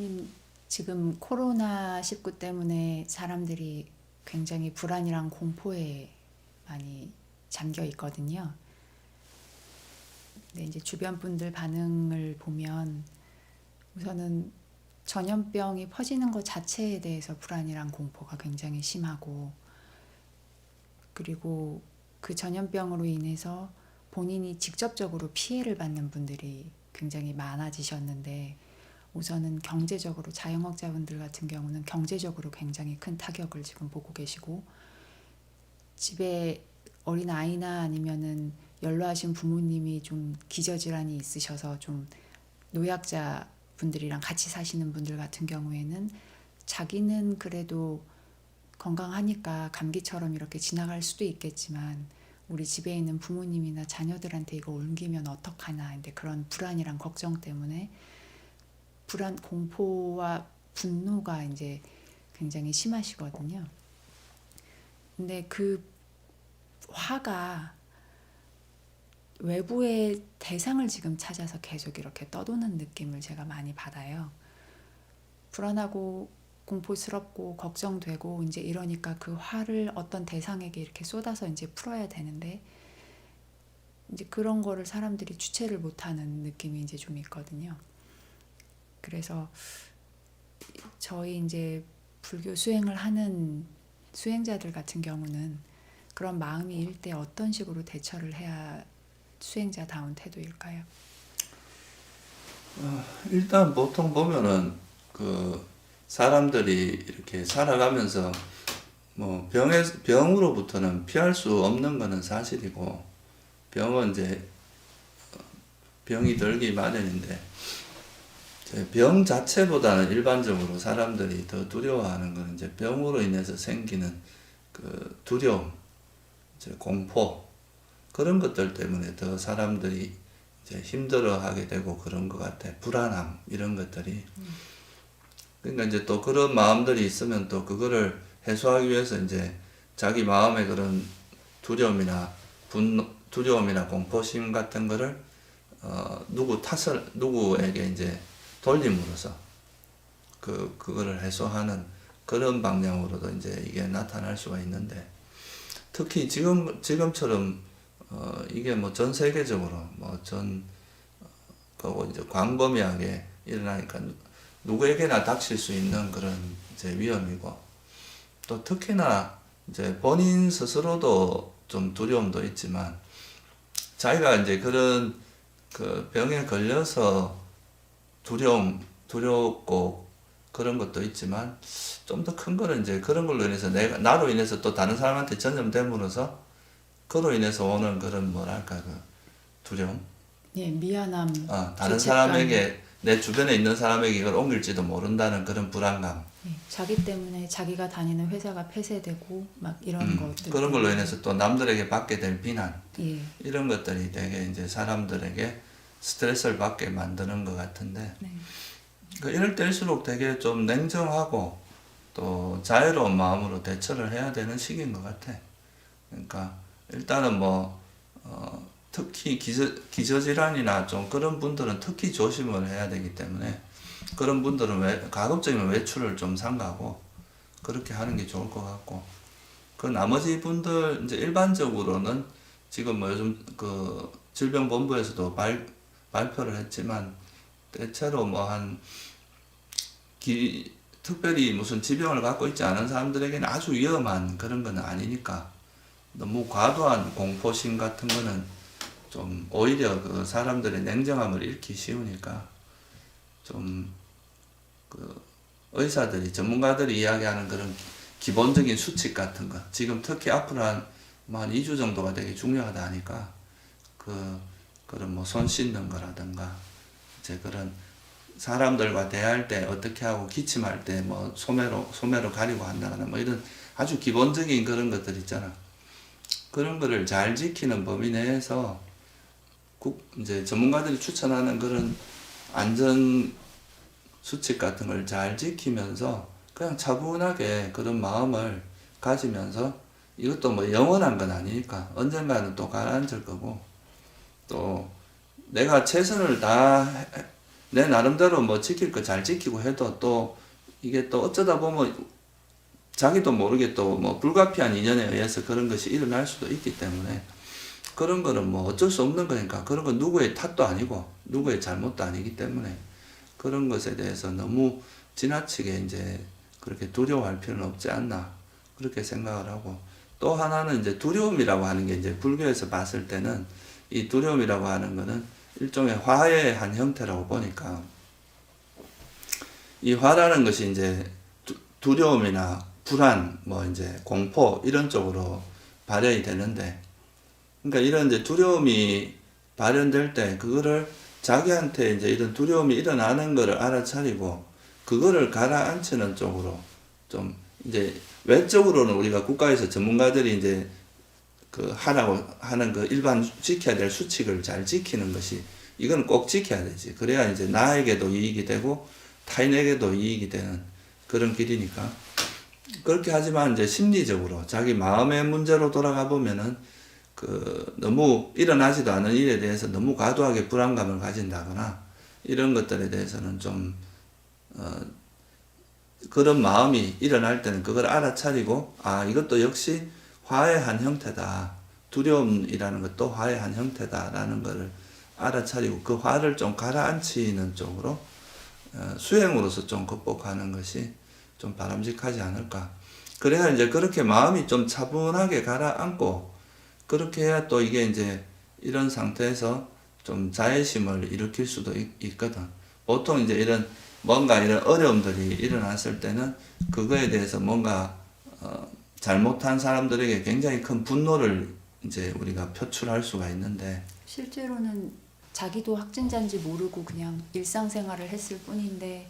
선생님, 지금 코로나19 때문에 사람들이 굉장히 불안이랑 공포에 많이 잠겨 있거든요. 근데 이제 주변 분들 반응을 보면 우선은 전염병이 퍼지는 것 자체에 대해서 불안이랑 공포가 굉장히 심하고 그리고 그 전염병으로 인해서 본인이 직접적으로 피해를 받는 분들이 굉장히 많아지셨는데 우선은 경제적으로 자영업자분들 같은 경우는 경제적으로 굉장히 큰 타격을 지금 보고 계시고 집에 어린 아이나 아니면은 연로하신 부모님이 좀 기저질환이 있으셔서 좀 노약자 분들이랑 같이 사시는 분들 같은 경우에는 자기는 그래도 건강하니까 감기처럼 이렇게 지나갈 수도 있겠지만 우리 집에 있는 부모님이나 자녀들한테 이거 옮기면 어떡하나 근데 그런 불안이랑 걱정 때문에 불안 공포와 분노가 이제 굉장히 심하시거든요. 근데 그 화가 외부의 대상을 지금 찾아서 계속 이렇게 떠도는 느낌을 제가 많이 받아요. 불안하고 공포스럽고 걱정되고 이제 이러니까 그 화를 어떤 대상에게 이렇게 쏟아서 이제 풀어야 되는데 이제 그런 거를 사람들이 주체를 못하는 느낌이 이제 좀 있거든요. 그래서 저희 이제 불교 수행을 하는 수행자들 같은 경우는 그런 마음이 일때 어떤 식으로 대처를 해야 수행자다운 태도일까요? 일단 보통 보면은 그 사람들이 이렇게 살아가면서 뭐 병에 병으로부터는 피할 수 없는 거는 사실이고 병은 이제 병이 들기 마련인데 병 자체보다는 일반적으로 사람들이 더 두려워하는 거는 이제 병으로 인해서 생기는 그 두려움, 이제 공포 그런 것들 때문에 더 사람들이 이제 힘들어하게 되고 그런 것 같아. 불안함 이런 것들이. 그러니까 이제 또 그런 마음들이 있으면 또 그거를 해소하기 위해서 이제 자기 마음의 그런 두려움이나 분노, 두려움이나 공포심 같은 거를 어 누구 탓을 누구에게 이제 돌림으로써 그 그거를 해소하는 그런 방향으로도 이제 이게 나타날 수가 있는데 특히 지금 지금처럼 어 이게 뭐 전 세계적으로 뭐전 그거 이제 광범위하게 일어나니까 누- 누구에게나 닥칠 수 있는 그런 이제 위험이고 또 특히나 이제 본인 스스로도 좀 두려움도 있지만 자기가 이제 그런 그 병에 걸려서 두려움 두렵고 그런 것도 있지만 좀 더 큰 거는 이제 그런 걸로 인해서 내가 나로 인해서 또 다른 사람한테 전염됨으로써 그로 인해서 오는 그런 뭐랄까 그 두려움? 예, 미안함, 어, 다른 죄책감. 사람에게 내 주변에 있는 사람에게 이걸 옮길지도 모른다는 그런 불안감. 예, 자기 때문에 자기가 다니는 회사가 폐쇄되고 막 이런 음, 것들 그런 걸로 인해서 또 남들에게 받게 된 비난. 예, 이런 것들이 되게 이제 사람들에게 스트레스를 받게 만드는 것 같은데 네, 그 이럴 때일수록 되게 좀 냉정하고 또 자유로운 마음으로 대처를 해야 되는 시기인 것 같아. 그러니까 일단은 뭐 어, 특히 기저, 기저질환이나 좀 그런 분들은 특히 조심을 해야 되기 때문에 그런 분들은 외, 가급적이면 외출을 좀 삼가고 그렇게 하는 게 좋을 것 같고 그 나머지 분들 이제 일반적으로는 지금 뭐 요즘 그 질병본부에서도 발, 발표를 했지만 대체로 뭐한 기, 특별히 무슨 지병을 갖고 있지 않은 사람들에게는 아주 위험한 그런 건 아니니까 너무 과도한 공포심 같은 거는 좀 오히려 그 사람들의 냉정함을 잃기 쉬우니까 좀 그 의사들이 전문가들이 이야기하는 그런 기본적인 수칙 같은 거 지금 특히 앞으로 한, 뭐한 2주 정도가 되게 중요하다 하니까 그 그런 뭐 손 씻는 거라든가 이제 그런 사람들과 대할 때 어떻게 하고 기침할 때 뭐 소매로 소매로 가리고 한다거나 뭐 이런 아주 기본적인 그런 것들 있잖아. 그런 거를 잘 지키는 범위 내에서 국 이제 전문가들이 추천하는 그런 안전 수칙 같은 걸 잘 지키면서 그냥 차분하게 그런 마음을 가지면서 이것도 뭐 영원한 건 아니니까 언젠가는 또 가라앉을 거고 또 내가 최선을 다 내 나름대로 뭐 지킬 거 잘 지키고 해도 또 이게 또 어쩌다 보면 자기도 모르게 또 뭐 불가피한 인연에 의해서 그런 것이 일어날 수도 있기 때문에 그런 거는 뭐 어쩔 수 없는 거니까 그런 건 누구의 탓도 아니고 누구의 잘못도 아니기 때문에 그런 것에 대해서 너무 지나치게 이제 그렇게 두려워할 필요는 없지 않나 그렇게 생각을 하고 또 하나는 이제 두려움이라고 하는 게 이제 불교에서 봤을 때는 이 두려움이라고 하는 거는 일종의 화의 한 형태라고 보니까 이 화라는 것이 이제 두- 두려움이나 불안, 뭐 이제 공포 이런 쪽으로 발현이 되는데, 그러니까 이런 이제 두려움이 발현될 때 그거를 자기한테 이제 이런 두려움이 일어나는 거를 알아차리고 그거를 가라앉히는 쪽으로 좀 이제 외적으로는 우리가 국가에서 전문가들이 이제 그 하라고 하는 그 일반 지켜야 될 수칙을 잘 지키는 것이 이건 꼭 지켜야 되지. 그래야 이제 나에게도 이익이 되고 타인에게도 이익이 되는 그런 길이니까. 그렇게 하지만 이제 심리적으로 자기 마음의 문제로 돌아가 보면은 그 너무 일어나지도 않은 일에 대해서 너무 과도하게 불안감을 가진다거나 이런 것들에 대해서는 좀 어, 그런 마음이 일어날 때는 그걸 알아차리고 아 이것도 역시 화의 한 형태다. 두려움이라는 것도 화의 한 형태다라는 것을 알아차리고 그 화를 좀 가라앉히는 쪽으로 어, 수행으로서 좀 극복하는 것이 좀 바람직하지 않을까. 그래야 이제 그렇게 마음이 좀 차분하게 가라앉고 그렇게 해야 또 이게 이제 이런 상태에서 좀 자애심을 일으킬 수도 있, 있거든. 보통 이제 이런 뭔가 이런 어려움들이 일어났을 때는 그거에 대해서 뭔가 어, 잘못한 사람들에게 굉장히 큰 분노를 이제 우리가 표출할 수가 있는데 실제로는 자기도 확진자인지 모르고 그냥 일상생활을 했을 뿐인데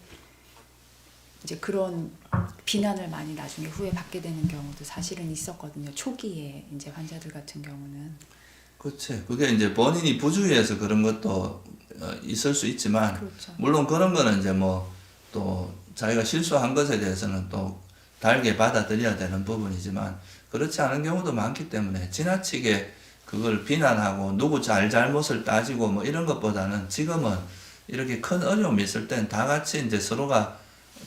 이제 그런 비난을 많이 나중에 후에 받게 되는 경우도 사실은 있었거든요. 초기에 이제 환자들 같은 경우는 그렇지 그게 이제 본인이 부주의해서 그런 것도 어, 있을 수 있지만 그렇죠. 물론 그런 거는 이제 뭐 또 자기가 실수한 것에 대해서는 또 달게 받아들여야 되는 부분이지만 그렇지 않은 경우도 많기 때문에 지나치게 그걸 비난하고 누구 잘 잘못을 따지고 뭐 이런 것보다는 지금은 이렇게 큰 어려움이 있을 땐 다 같이 이제 서로가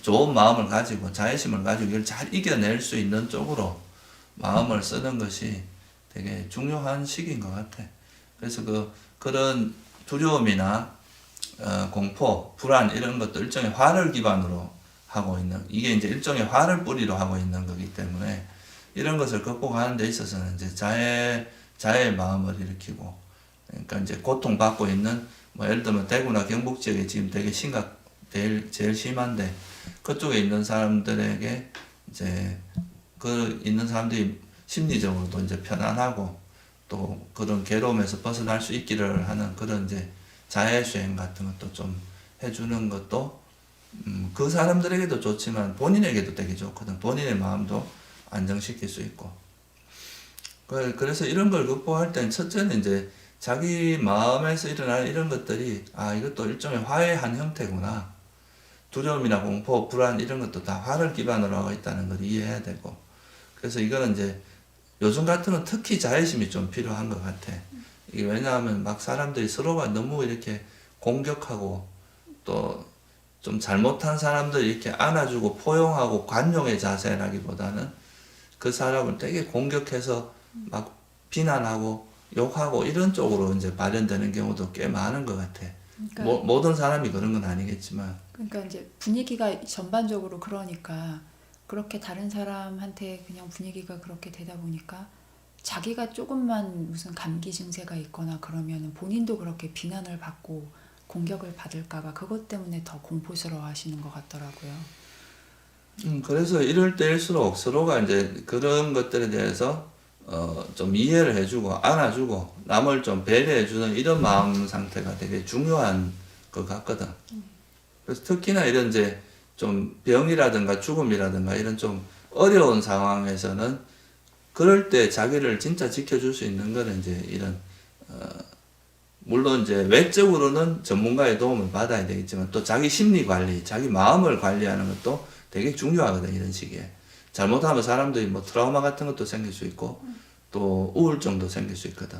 좋은 마음을 가지고 자애심을 가지고 이걸 잘 이겨낼 수 있는 쪽으로 마음을 쓰는 것이 되게 중요한 시기인 것 같아. 그래서 그 그런 두려움이나 어, 공포, 불안 이런 것도 일종의 화를 기반으로 하고 있는 이게 이제 일종의 화를 뿌리로 하고 있는 거기 때문에 이런 것을 극복하는 데 있어서는 이제 자애 자애의 마음을 일으키고 그러니까 이제 고통 받고 있는 뭐 예를 들면 대구나 경북 지역에 지금 되게 심각 제일 제일 심한데 그쪽에 있는 사람들에게 이제 그 있는 사람들이 심리적으로도 이제 편안하고 또 그런 괴로움에서 벗어날 수 있기를 하는 그런 이제 자해 수행 같은 것도 좀 해주는 것도 음, 그 사람들에게도 좋지만 본인에게도 되게 좋거든. 본인의 마음도 안정시킬 수 있고. 그- 그래서 이런 걸 극복할 땐 첫째는 이제 자기 마음에서 일어날 이런 것들이 아 이것도 일종의 화의 한 형태구나. 두려움이나 공포, 불안 이런 것도 다 화를 기반으로 하고 있다는 걸 이해해야 되고. 그래서 이거는 이제 요즘 같은 건 특히 자애심이 좀 필요한 것 같아. 이게 왜냐하면 막 사람들이 서로가 너무 이렇게 공격하고 또 좀 잘못한 사람들 이렇게 안아주고 포용하고 관용의 자세라기보다는 그 사람을 되게 공격해서 막 비난하고 욕하고 이런 쪽으로 이제 발현되는 경우도 꽤 많은 것 같아. 그러니까 모, 모든 사람이 그런 건 아니겠지만. 그러니까 이제 분위기가 전반적으로 그러니까 그렇게 다른 사람한테 그냥 분위기가 그렇게 되다 보니까 자기가 조금만 무슨 감기 증세가 있거나 그러면은 본인도 그렇게 비난을 받고 공격을 받을까봐 그것 때문에 더 공포스러워 하시는 것 같더라고요. 음, 그래서 이럴 때일수록 서로가 이제 그런 것들에 대해서 어, 좀 이해를 해주고 안아주고 남을 좀 배려해주는 이런 마음 상태가 되게 중요한 것 같거든. 그래서 특히나 이런 이제 좀 병이라든가 죽음이라든가 이런 좀 어려운 상황에서는 그럴 때 자기를 진짜 지켜줄 수 있는 거는 이제 이런 어, 물론 이제 외적으로는 전문가의 도움을 받아야 되겠지만 또 자기 심리 관리, 자기 마음을 관리하는 것도 되게 중요하거든 이런 시기에 잘못하면 사람들이 뭐 트라우마 같은 것도 생길 수 있고 또 우울증도 생길 수 있거든.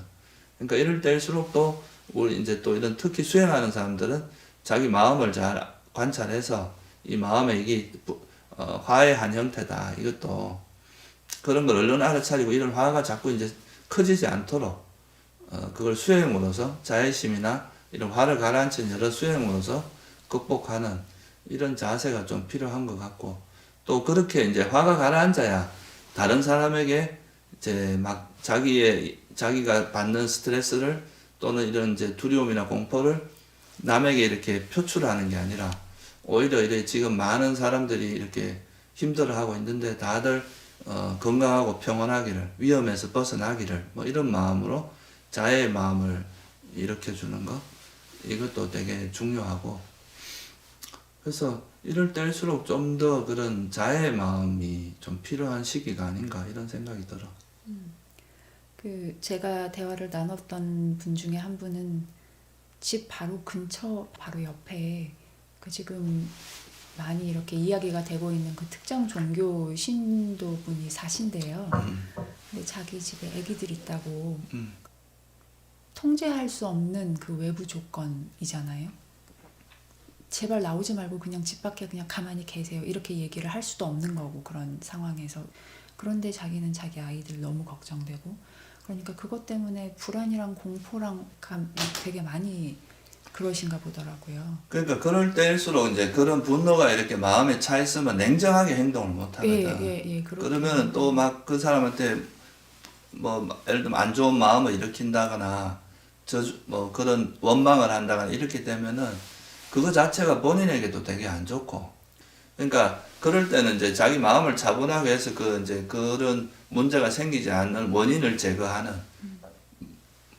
그러니까 이럴 때일수록 또 우리 이제 또 이런 특히 수행하는 사람들은 자기 마음을 잘 관찰해서 이 마음에 이게 부- 어, 화의 한 형태다. 이것도 그런 걸 얼른 알아차리고 이런 화가 자꾸 이제 커지지 않도록 어, 그걸 수행으로서 자애심이나 이런 화를 가라앉힌 여러 수행으로서 극복하는 이런 자세가 좀 필요한 것 같고 또 그렇게 이제 화가 가라앉아야 다른 사람에게 이제 막 자기의 자기가 받는 스트레스를 또는 이런 이제 두려움이나 공포를 남에게 이렇게 표출하는 게 아니라 오히려 이래 지금 많은 사람들이 이렇게 힘들어하고 있는데 다들 어, 건강하고 평온하기를 위험에서 벗어나기를 뭐 이런 마음으로 자애의 마음을 일으켜 주는 것 이것도 되게 중요하고 그래서 이럴 때일수록 좀 더 그런 자애의 마음이 좀 필요한 시기가 아닌가 이런 생각이 들어. 그 제가 대화를 나눴던 분 중에 한 분은 집 바로 근처 바로 옆에 그 지금 많이 이렇게 이야기가 되고 있는 그 특정 종교 신도 분이 사신대요. 음, 근데 자기 집에 아기들 있다고 음, 통제할 수 없는 그 외부 조건이잖아요. 제발 나오지 말고 그냥 집 밖에 그냥 가만히 계세요. 이렇게 얘기를 할 수도 없는 거고 그런 상황에서 그런데 자기는 자기 아이들 너무 걱정되고 그러니까 그것 때문에 불안이랑 공포랑 감 되게 많이 그러신가 보더라고요. 그러니까 그럴 때일수록 이제 그런 분노가 이렇게 마음에 차 있으면 냉정하게 행동을 못 예, 하거든. 예, 예. 그렇게 그러면 또 막 그 사람한테 뭐 예를 들면 안 좋은 마음을 일으킨다거나 저뭐 그런 원망을 한다거나 이렇게 되면은 그거 자체가 본인에게도 되게 안 좋고 그러니까 그럴 때는 이제 자기 마음을 차분하게 해서 그 이제 그런 문제가 생기지 않는 원인을 제거하는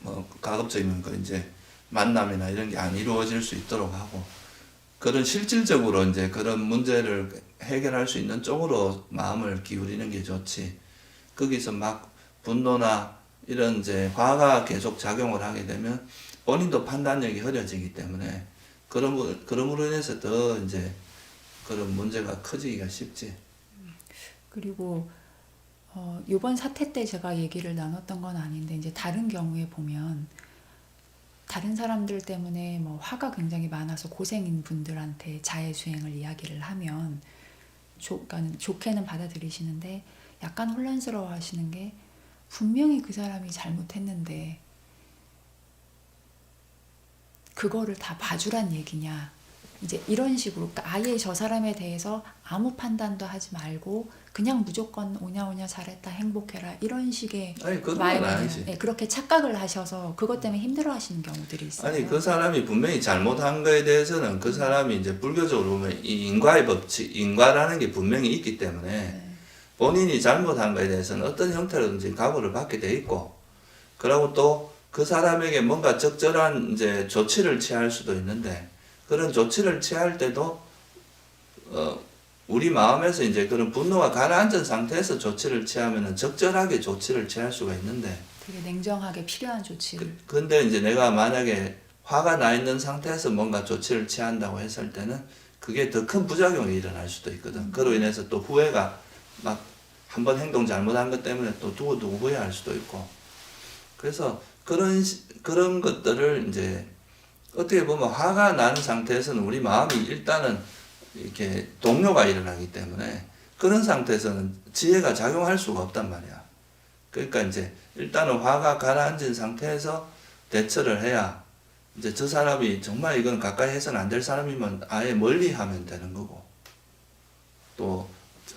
뭐 가급적이면 그 이제 만남이나 이런 게 안 이루어질 수 있도록 하고 그런 실질적으로 이제 그런 문제를 해결할 수 있는 쪽으로 마음을 기울이는 게 좋지. 거기서 막 분노나 이런 이제 화가 계속 작용을 하게 되면 본인도 판단력이 흐려지기 때문에 그런 그럼으로 인해서 더 이제 그런 문제가 커지기가 쉽지. 그리고 어, 이번 사태 때 제가 얘기를 나눴던 건 아닌데 이제 다른 경우에 보면 다른 사람들 때문에 뭐 화가 굉장히 많아서 고생인 분들한테 자해 수행을 이야기를 하면 좋, 그러니까 좋게는 받아들이시는데 약간 혼란스러워 하시는 게 분명히 그 사람이 잘못했는데 그거를 다 봐주란 얘기냐 이제 이런 식으로 그러니까 아예 저 사람에 대해서 아무 판단도 하지 말고 그냥 무조건 오냐오냐 잘했다 행복해라 이런 식의 아니지. 네, 그렇게 착각을 하셔서 그것 때문에 힘들어하시는 경우들이 있어요. 아니 그 사람이 분명히 잘못한 거에 대해서는 그 사람이 이제 불교적으로 보면 이 인과의 법칙, 인과라는 게 분명히 있기 때문에 네. 본인이 잘못한 거에 대해서는 어떤 형태로든지 각오를 받게 돼 있고, 그리고 또 그 사람에게 뭔가 적절한 이제 조치를 취할 수도 있는데, 그런 조치를 취할 때도, 어, 우리 마음에서 이제 그런 분노가 가라앉은 상태에서 조치를 취하면은 적절하게 조치를 취할 수가 있는데, 되게 냉정하게 필요한 조치를 그, 근데 이제 내가 만약에 화가 나 있는 상태에서 뭔가 조치를 취한다고 했을 때는 그게 더 큰 부작용이 일어날 수도 있거든. 그로 인해서 또 후회가 막 한 번 행동 잘못한 것 때문에 또 두고두고 후회할 수도 있고. 그래서 그런 시- 그런 것들을 이제 어떻게 보면 화가 난 상태에서는 우리 마음이 일단은 이렇게 동요가 일어나기 때문에 그런 상태에서는 지혜가 작용할 수가 없단 말이야. 그러니까 이제 일단은 화가 가라앉은 상태에서 대처를 해야 이제 저 사람이 정말 이건 가까이 해서는 안 될 사람이면 아예 멀리 하면 되는 거고 또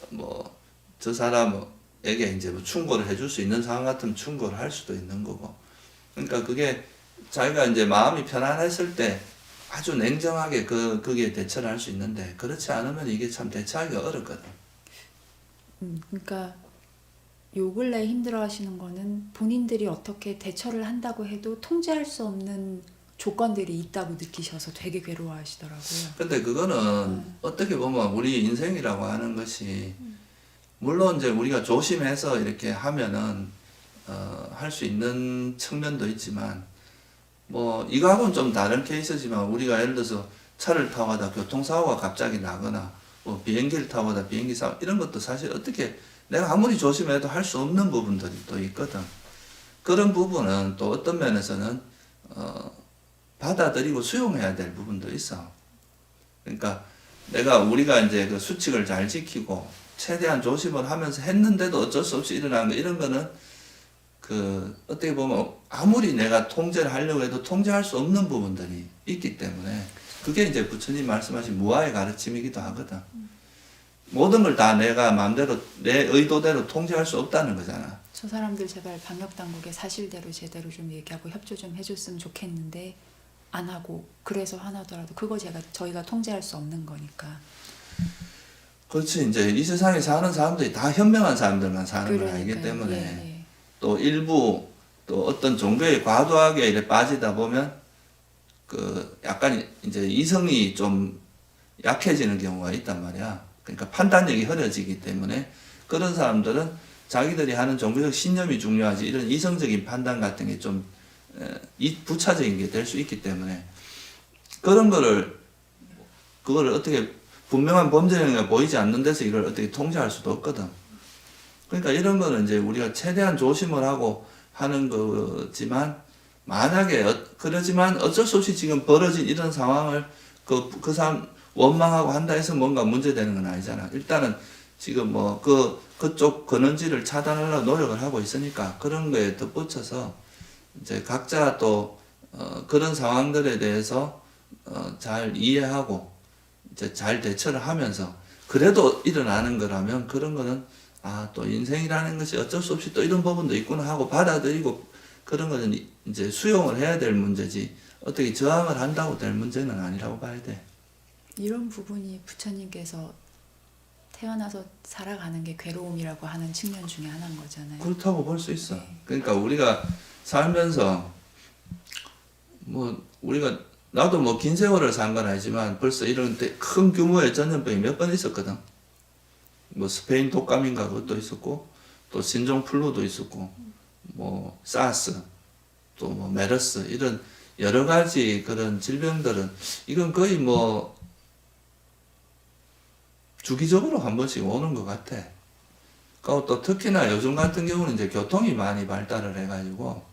뭐 저 사람에게 이제 뭐 충고를 해줄 수 있는 상황 같으면 충고를 할 수도 있는 거고 그러니까 그게 자기가 이제 마음이 편안했을 때 아주 냉정하게 그 거기에 대처를 할 수 있는데 그렇지 않으면 이게 참 대처하기가 어렵거든. 음, 그러니까 요 근래 힘들어 하시는 거는 본인들이 어떻게 대처를 한다고 해도 통제할 수 없는 조건들이 있다고 느끼셔서 되게 괴로워하시더라고요. 근데 그거는 어떻게 보면 우리 인생이라고 하는 것이 물론 이제 우리가 조심해서 이렇게 하면은 어, 할 수 있는 측면도 있지만 뭐 이거하고는 좀 다른 케이스지만 우리가 예를 들어서 차를 타고 가다 교통사고가 갑자기 나거나 뭐 비행기를 타고 가다 비행기 사고 이런 것도 사실 어떻게 내가 아무리 조심해도 할 수 없는 부분들이 또 있거든. 그런 부분은 또 어떤 면에서는 어, 받아들이고 수용해야 될 부분도 있어. 그러니까 내가 우리가 이제 그 수칙을 잘 지키고 최대한 조심을 하면서 했는데도 어쩔 수 없이 일어나는 거 이런 거는 그 어떻게 보면 아무리 내가 통제를 하려고 해도 통제할 수 없는 부분들이 있기 때문에 그게 이제 부처님 말씀하신 무아의 가르침이기도 하거든. 모든 걸 다 내가 마음대로 내 의도대로 통제할 수 없다는 거잖아. 저 사람들 제발 방역 당국에 사실대로 제대로 좀 얘기하고 협조 좀 해줬으면 좋겠는데 안 하고 그래서 화나더라도 그거 제가 저희가 통제할 수 없는 거니까 그렇지 이제 이 세상에 사는 사람들이 다 현명한 사람들만 사는 걸 알기 그러니까요. 때문에 예, 예. 또 일부 또 어떤 종교에 과도하게 이래 빠지다 보면 그 약간 이제 이성이 좀 약해지는 경우가 있단 말이야. 그러니까 판단력이 흐려지기 때문에 그런 사람들은 자기들이 하는 종교적 신념이 중요하지 이런 이성적인 판단 같은 게 좀 부차적인 게 될 수 있기 때문에 그런 거를 그거를 어떻게 분명한 범죄 행위가 보이지 않는 데서 이걸 어떻게 통제할 수도 없거든. 그러니까 이런 거는 이제 우리가 최대한 조심을 하고 하는 거지만 만약에 어, 그러지만 어쩔 수 없이 지금 벌어진 이런 상황을 그, 그 사람 원망하고 한다 해서 뭔가 문제되는 건 아니잖아. 일단은 지금 뭐 그 그쪽 근원지를 차단하려고 노력을 하고 있으니까 그런 거에 덧붙여서 이제 각자 또 어, 그런 상황들에 대해서 어, 잘 이해하고 이제 잘 대처를 하면서 그래도 일어나는 거라면 그런 거는 아 또 인생이라는 것이 어쩔 수 없이 또 이런 부분도 있구나 하고 받아들이고 그런 거는 이- 이제 수용을 해야 될 문제지 어떻게 저항을 한다고 될 문제는 아니라고 봐야 돼. 이런 부분이 부처님께서 태어나서 살아가는 게 괴로움이라고 하는 측면 중에 하나인 거잖아요. 그렇다고 볼 수 있어. 네. 그러니까 우리가 살면서 뭐 우리가 나도 뭐 긴 세월을 산 건 아니지만 벌써 이런 데큰 규모의 전염병이 몇 번 있었거든. 뭐 스페인 독감인가 그것도 있었고 또 신종 플루도 있었고 뭐 사스 또 뭐 메르스 이런 여러 가지 그런 질병들은 이건 거의 뭐 주기적으로 한 번씩 오는 것 같아. 그리고 또 특히나 요즘 같은 경우는 이제 교통이 많이 발달을 해가지고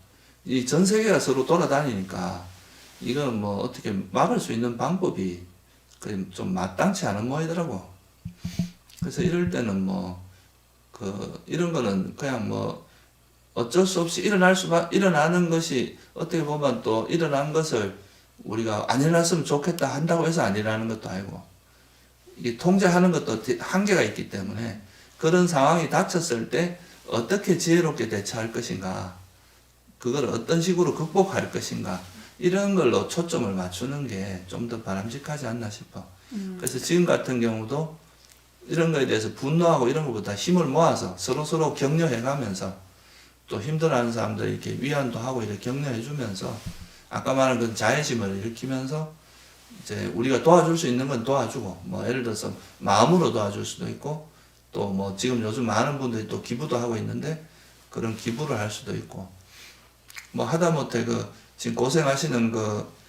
이 전 세계가 서로 돌아다니니까 이건 뭐 어떻게 막을 수 있는 방법이 그좀 마땅치 않은 모이더라고. 그래서 이럴 때는 뭐 그 이런 거는 그냥 뭐 어쩔 수 없이 일어날 수밖 일어나는 것이 어떻게 보면 또 일어난 것을 우리가 안 일어났으면 좋겠다 한다고 해서 안 일어나는 것도 아니고 이게 통제하는 것도 한계가 있기 때문에 그런 상황이 닥쳤을 때 어떻게 지혜롭게 대처할 것인가, 그걸 어떤 식으로 극복할 것인가, 이런 걸로 초점을 맞추는 게 좀 더 바람직하지 않나 싶어. 음, 그래서 지금 같은 경우도 이런 거에 대해서 분노하고 이런 것보다 힘을 모아서 서로 서로 격려해 가면서 또 힘들어하는 사람들 이렇게 위안도 하고 이렇게 격려해 주면서 아까 말한 그 자애심을 일으키면서 이제 우리가 도와줄 수 있는 건 도와주고 뭐 예를 들어서 마음으로 도와줄 수도 있고 또 뭐 지금 요즘 많은 분들이 또 기부도 하고 있는데 그런 기부를 할 수도 있고 뭐 하다못해 그 지금 고생하시는 그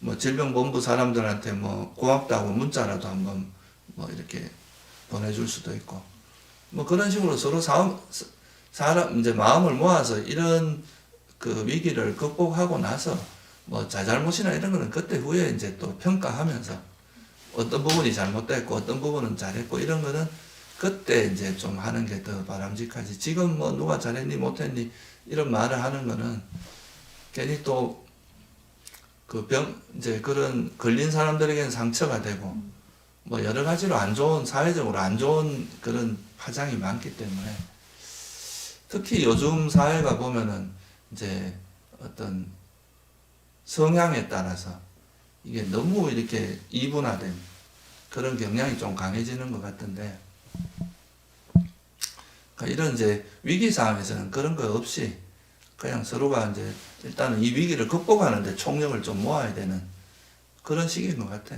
뭐 질병본부 사람들한테 뭐 고맙다고 문자라도 한번 뭐 이렇게 보내줄 수도 있고. 뭐 그런 식으로 서로 사, 사람 이제 마음을 모아서 이런 그 위기를 극복하고 나서 뭐 자잘못이나 이런 거는 그때 후에 이제 또 평가하면서 어떤 부분이 잘못됐고 어떤 부분은 잘했고 이런 거는 그때 이제 좀 하는 게 더 바람직하지. 지금 뭐 누가 잘했니 못했니 이런 말을 하는 거는 괜히 또 그 병 이제 그런 걸린 사람들에게는 상처가 되고 뭐 여러 가지로 안 좋은 사회적으로 안 좋은 그런 파장이 많기 때문에 특히 요즘 사회가 보면은 이제 어떤 성향에 따라서 이게 너무 이렇게 이분화된 그런 경향이 좀 강해지는 것 같은데 그러니까 이런 이제 위기 상황에서는 그런 거 없이 그냥 서로가 이제 일단은 이 위기를 극복하는데 총력을 좀 모아야 되는 그런 시기인 것 같아.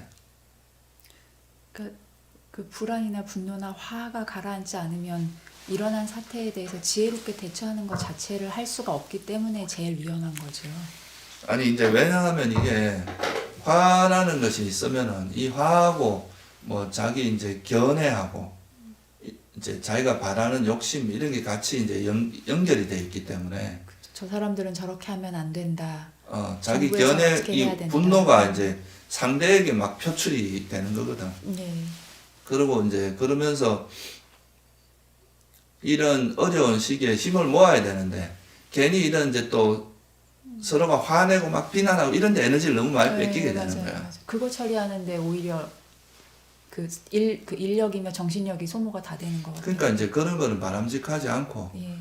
그, 그 불안이나 분노나 화가 가라앉지 않으면 일어난 사태에 대해서 지혜롭게 대처하는 것 자체를 할 수가 없기 때문에 제일 위험한 거죠. 아니 이제 왜냐하면 이게 화라는 것이 있으면은 이 화하고 뭐 자기 이제 견해하고 이- 이제 자기가 바라는 욕심 이런 게 같이 이제 연, 연결이 돼 있기 때문에 저 사람들은 저렇게 하면 안 된다. 어 자기 견해 이 된다. 분노가 이제 상대에게 막 표출이 되는 거거든. 네. 그러고 이제 그러면서 이런 어려운 시기에 힘을 모아야 되는데 괜히 이런 이제 또 서로가 화내고 막 비난하고 이런 데 에너지를 너무 많이 네, 뺏기게 되는 맞아요, 거야. 맞아요. 그거 처리하는데 오히려 그 일 그 인력이며 정신력이 소모가 다 되는 것 같아요. 그러니까 이제 그런 거는 바람직하지 않고 예.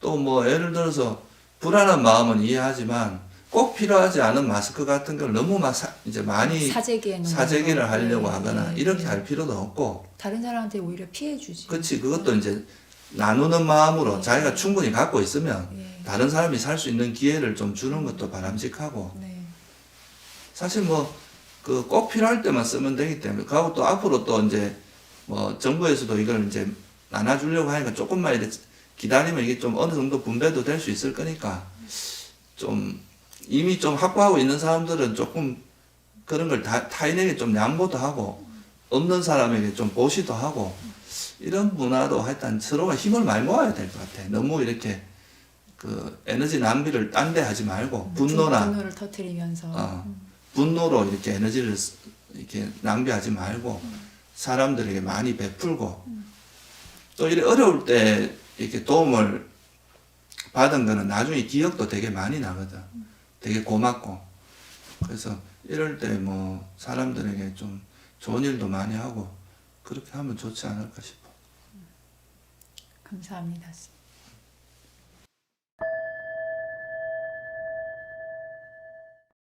또뭐 예를 들어서 불안한 마음은 이해하지만 꼭 필요하지 않은 마스크 같은 걸 너무 막 사, 이제 많이 사재기에 사재기를 거. 하려고 네, 하거나 네, 이렇게 네. 할 필요도 없고 다른 사람한테 오히려 피해 주지. 그렇지 그것도 이제 나누는 마음으로 네. 자기가 충분히 갖고 있으면 예. 다른 사람이 살 수 있는 기회를 좀 주는 것도 바람직하고 네. 사실 뭐 그 꼭 필요할 때만 쓰면 되기 때문에 그하고 또 앞으로 또 이제 뭐 정부에서도 이걸 이제 나눠주려고 하니까 조금만 이렇게 기다리면 이게 좀 어느 정도 분배도 될 수 있을 거니까 좀 이미 좀 확보하고 있는 사람들은 조금 그런 걸 다, 타인에게 좀 양보도 하고 없는 사람에게 좀 보시도 하고 이런 문화도 하여튼 서로가 힘을 많이 모아야 될 것 같아. 너무 이렇게 그 에너지 낭비를 딴 데 하지 말고 분노나 분- 분노를 터트리면서. 어, 분노로 이렇게 에너지를 쓰- 이렇게 낭비하지 말고 사람들에게 많이 베풀고 또 이래 어려울 때 이렇게 도움을 받은 거는 나중에 기억도 되게 많이 나거든. 되게 고맙고. 그래서 이럴 때 뭐 사람들에게 좀 좋은 일도 많이 하고 그렇게 하면 좋지 않을까 싶어. 감사합니다.